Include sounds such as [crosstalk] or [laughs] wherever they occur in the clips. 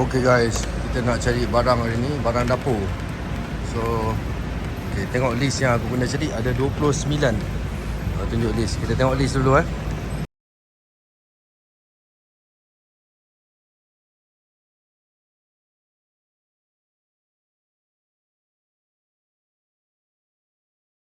Okay guys, kita nak cari barang hari ni, barang dapur. So, okay, tengok list yang aku kena cari ada 29. Uh, tunjuk list. Kita tengok list dulu eh.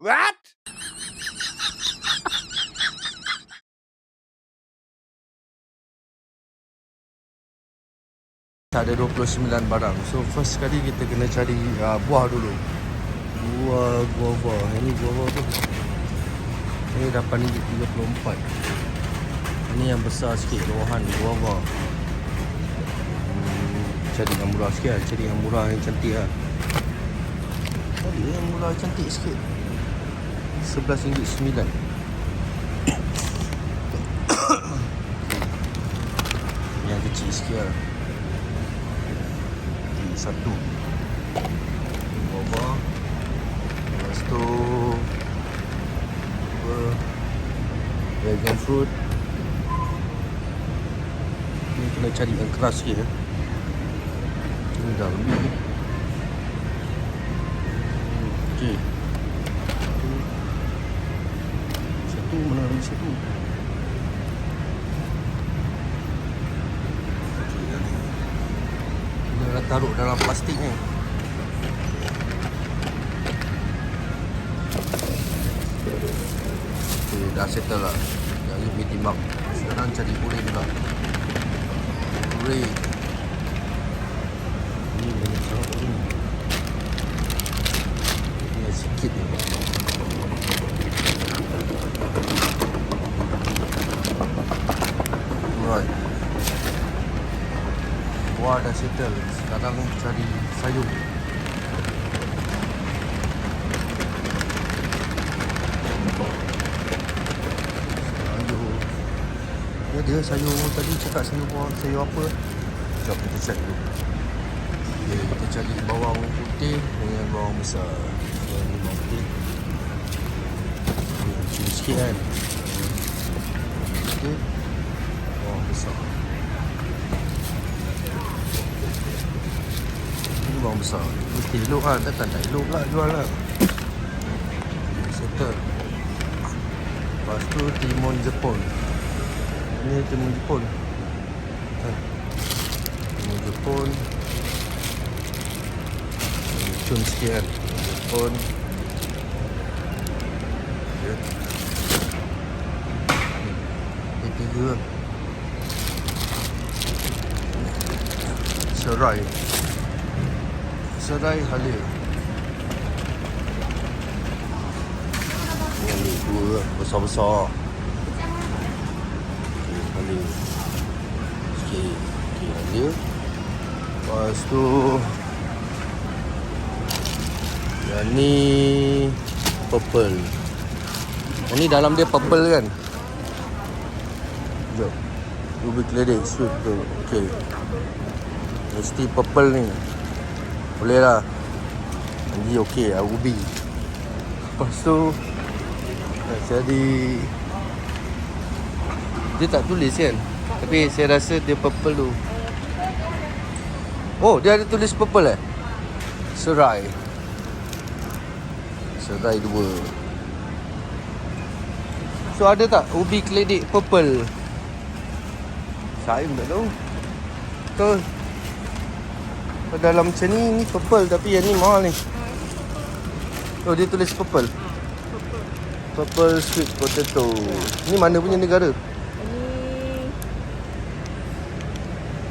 What? Ada 29 barang. So first sekali kita kena cari uh, buah dulu. Buah buah buah. Ini buah buah apa? Ini RM8.34. Ini yang besar sikit Rohan buah buah. Hmm, cari yang murah sikit lah. Cari yang murah yang cantik lah. Cari yang murah cantik sikit. RM11.9. [coughs] yang kecil sikit lah. Satu. Bawah Lepas tu Apa Dragon fruit. Ni kena cari yang keras sikit ya. Ini dah lebih. Okey Satu Satu mana lagi satu Okey dah ni Dia dah taruh dalam plastik ni Okay, dah settle lah. Dah Umi timbang Sekarang cari pulih pula. Pulih Ini banyak sangat ni Ini sikit ni Alright Buah dah Sekarang cari sayur. Sayur. Ya dia sayur tadi cakap sayur Sayur apa? Kita check dulu Okay, kita cari bawang putih dengan bawang besar. Yang bawang putih. Sikit kan? Okay Bawang besar Bawang besar. Mesti elok lah. Takkan tak elok lah jual lah. Settle. Lepas tu timun Jepun. Ini timun Jepun. Ha. Timun Jepun. Cun sikit kan Timun Jepun. Ni tiga. Serai Serai Halia Yang ni dua besar-besar. Okay, Halia Sikit Okay, Halia Lepas tu Yang ni Purple. Yang ni dalam dia purple kan? Sekejap Ruby tu. Okay Mesti purple ni Boleh lah. Nanti okey lah ubi. Lepas tu jadi. Dia tak tulis kan? Tapi saya rasa dia purple tu. Oh dia ada tulis purple eh? Serai. Serai dua. So ada tak ubi keledik purple? Saya pun tak tahu. Betul dalam macam ni ni purple tapi yang ni mahal ni. Oh dia tulis purple. Purple sweet potato. Ni mana punya negara?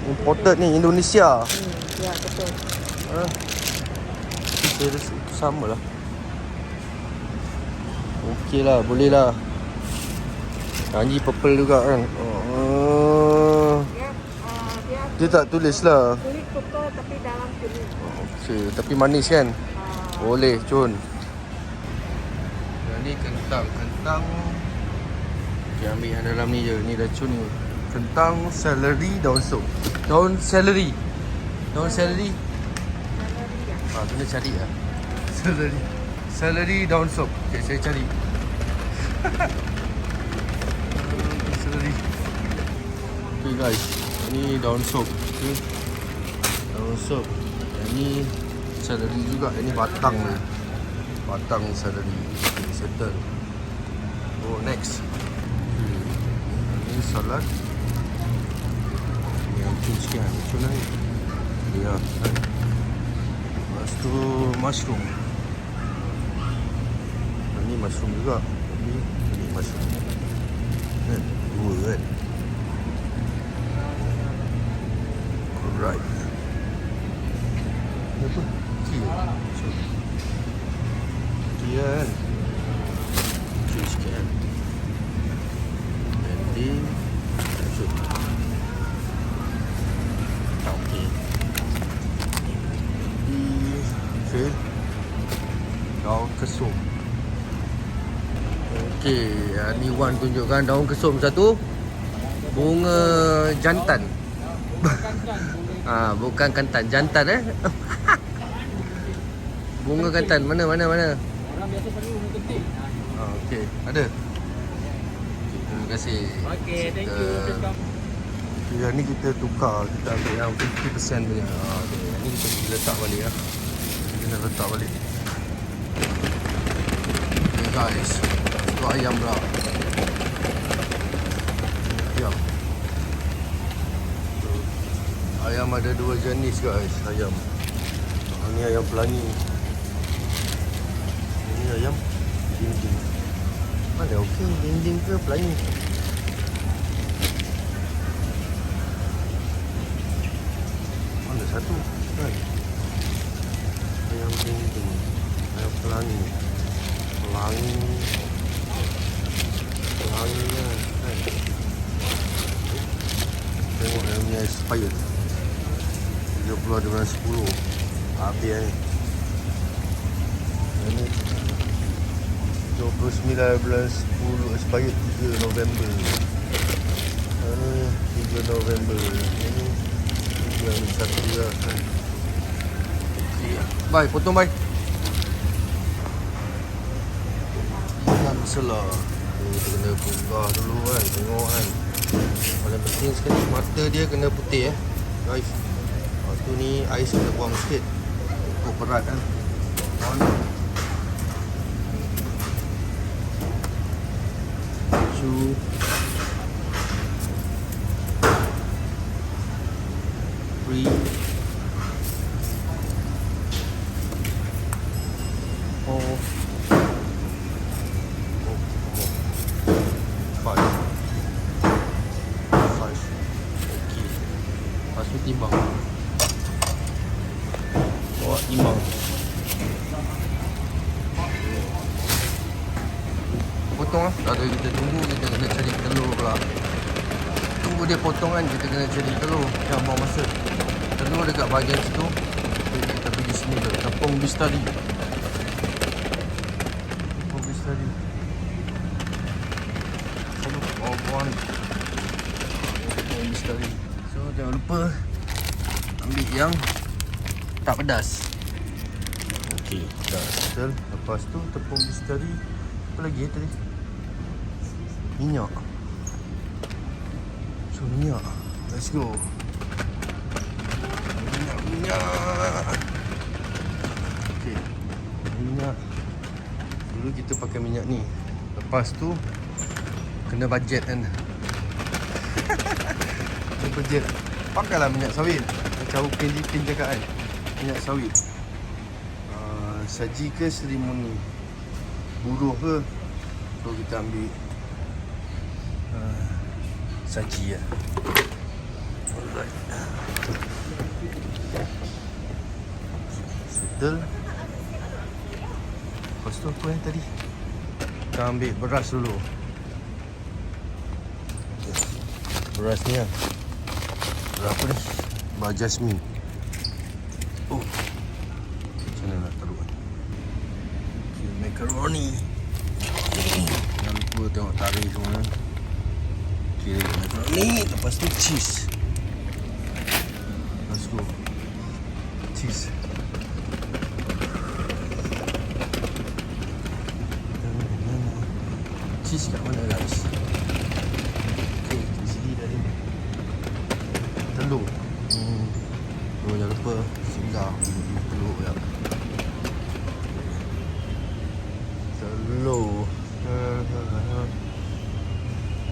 Ini Imported ni Indonesia. hmm, ya betul. Ha. Saya rasa sama lah. Okey lah, boleh lah. Janji purple juga kan. Oh. Dia tak tulis lah. kulit purple tapi dalam kulit. Okey, tapi manis kan? Uh, Boleh cun Yang ni kentang. Kentang. Okay ambil yang dalam ni je. Ni dah cun ni. Kentang, celery, daun sup. Daun celery. Daun celery. Ah, kena cari lah. [laughs] Celery. Celery, daun sup. Okay, saya cari. [laughs] Celery. Okay guys Ni daun sup okay. Daun sup. Yang ni celery juga. Yang ni batang ni. Batang celery. Okay, settle. Oh, next. Yang ni salad. Yang tu sikit. Macam mana ni? Ya. kan. Lepas tu mushroom. Ni mushroom juga. Ini, ini mushroom. Kan? Dua kan? Apa? Sorry. Kia kan? Sikit kan? Tak. Daun kesum. Okey, ah, ni Wan tunjukkan daun kesum satu. Bunga jantan. Ah, bukan kantan, jantan eh. [laughs] Bunga kantan mana mana mana? Orang biasa panggil bunga ketik. Ah, okey, ada. Terima kasih. Okey, thank you. Okay, yang ni kita tukar, kita ambil yang 50% punya. Ah, okay. Yang ni kita letak balik ah. Kita letak balik. Okay guys, itu ayam pula. Ayam. Tu. Ayam ada dua jenis guys, ayam. Ah, ni ayam pelangi. Ini ayam dinding. Mana okey, dinding ke pelangi? Mana satu? Ayam dinding Ayam pelangi Pelangi Pelangi kan? Tengok yang punya expired 30 ada bulan 10 Habis ni Yang ni 29 bulan 10 expired 3 November Yang ni 3 November Yang ni yang ni satu juga kan. Okay. Bye, potong bye. Selah. Kita kena buka dulu kan, tengok kan. Paling penting sekali mata dia kena putih eh. Guys. Tu ni ais kena buang sikit. Untuk berat kan. On. Two. Potong kan, kita kena cari telur. Jangan buang masa. Telur dekat bahagian situ. Jadi kita pergi sini ke Kampung Bistari. Kampung Bistari. Oh, buang ni. Kampung Bistari. So jangan lupa ambil yang tak pedas. Okey, dah settle. Lepas tu tepung bistari. Apa lagi eh tadi? Minyak. So minyak. Let's go. Minyak, minyak. Okey. Minyak. Dulu kita pakai minyak ni. Lepas tu kena budget kan. kena [laughs] budget. Pakailah minyak sawit. Macam Upin Ipin cakap kan. Minyak sawit. Uh, saji ke seremoni? Buruh ke? So kita ambil uh, saji ya. Settle. Lepas tu apa yang tadi? Kita ambil beras dulu. Beras ni lah. Berapa ni? Bar. Oh. Macam mana nak taruh kan? Okay, macaroni. Tengok tarik semua. Lepas tu cheese. Let's go. Cheese. Cheese kat mana guys?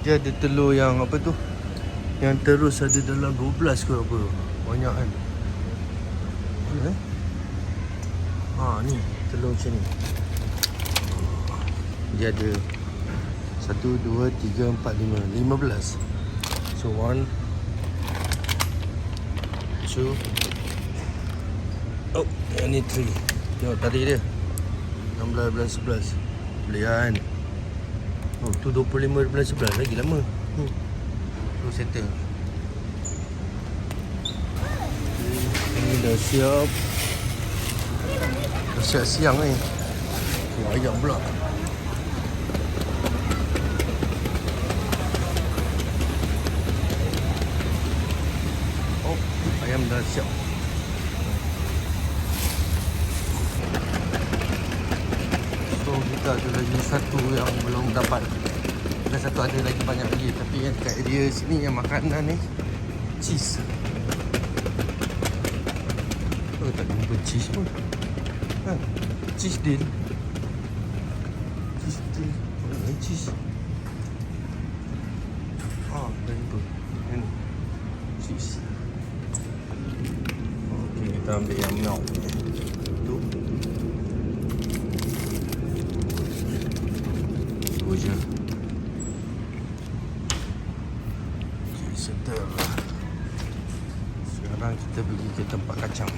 Dia ada telur yang apa tu? Yang terus ada dalam 12 ke apa? Banyak kan? Mana eh? Ha ni telur macam ni. Dia ada 1 2 3 4 5 15. So one two Oh, yang ni three. Tengok tadi dia. 16 bulan 11. Boleh kan? Oh, tu 25 bulan 11 lagi lama. Hmm. Tu settle. Ini dah siap. Dah siap siang ni. Oh, ayam pula. Oh, ayam dah siap. Kita ada lagi satu yang belum dapat. Dan satu ada lagi banyak lagi. Tapi yang dekat area sini yang makanan ni Cheese. Oh tak jumpa cheese pun. Ha, Cheese deal. Cheese deal. Oh ni cheese? Ah, dah jumpa ni Cheese. Okay kita ambil yang milk ni Tu Je Okay, settle Sekarang kita pergi ke tempat kacang.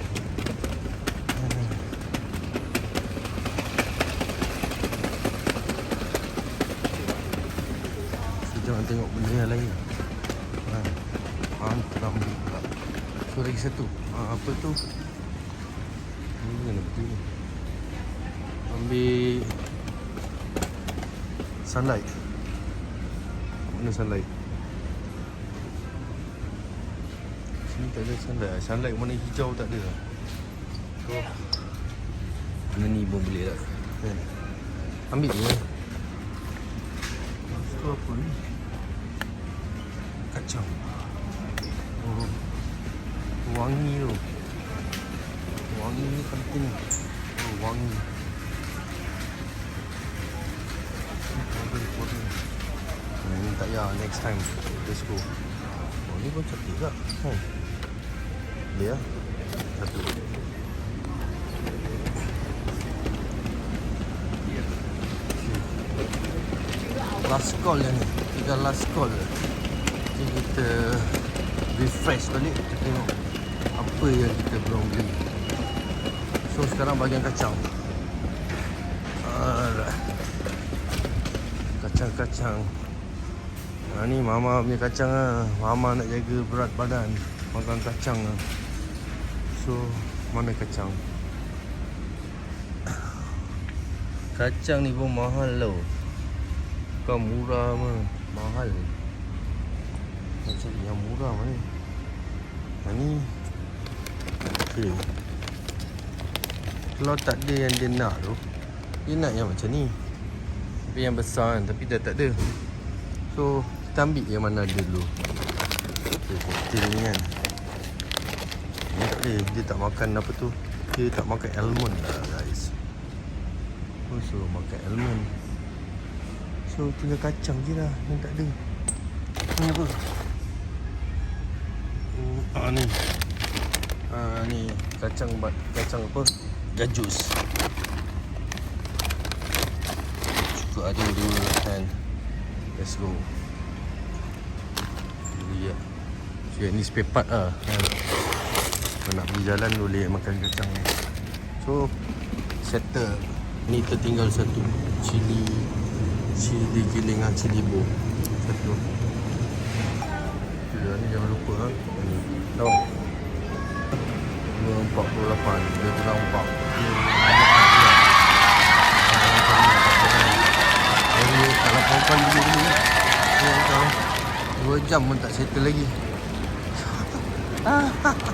So, jangan tengok benda yang lain. Ha. Faham terang pula? So lagi satu. Ha, Apa tu? Ni kena betul Ambil Sunlight Mana sunlight Sini tak ada sunlight Sunlight warna hijau tak ada So Mana ni pun boleh tak kan? Ambil je So apa ni Kacang Oh Wangi tu Wangi ni penting Oh wangi tak payah next time. Let's go. Oh ni pun cantik tak hmm. Boleh lah Satu. Last call ni. Tinggal last call. Jadi kita Refresh balik Kita tengok Apa yang kita belum beli. So sekarang bahagian kacang. Alright. Kacang-kacang ha, Ni mama punya kacang lah. Mama nak jaga berat badan. Makan kacang lah. So Mana kacang? [coughs] Kacang ni pun mahal tau. Bukan murah mah. Mahal. Cari yang murah mana Ha ni. Okay Kalau tak ada yang dia nak tu Dia nak yang macam ni. Tapi yang besar kan Tapi dah tak ada. So Kita ambil yang mana ada dulu. Okay Cocktail ni kan Ni tak boleh Dia tak makan apa tu. Dia tak makan almond lah guys. Oh so makan almond. So tinggal kacang je lah Yang tak ada. Ni apa? Hmm, Ah ni. Ah ni Kacang bat Kacang apa? Gajus. Cukup ada dua kan? Let's go ya So yang ni spare part lah. Kan? Nak pergi jalan boleh makan kacang ni. So Settle. Ni tertinggal satu. Cili Cili giling lah Cili bo Satu. Tu ni jangan lupa. Ni Tahu? 248 Dia kurang 4 jam pun tak settle lagi [laughs]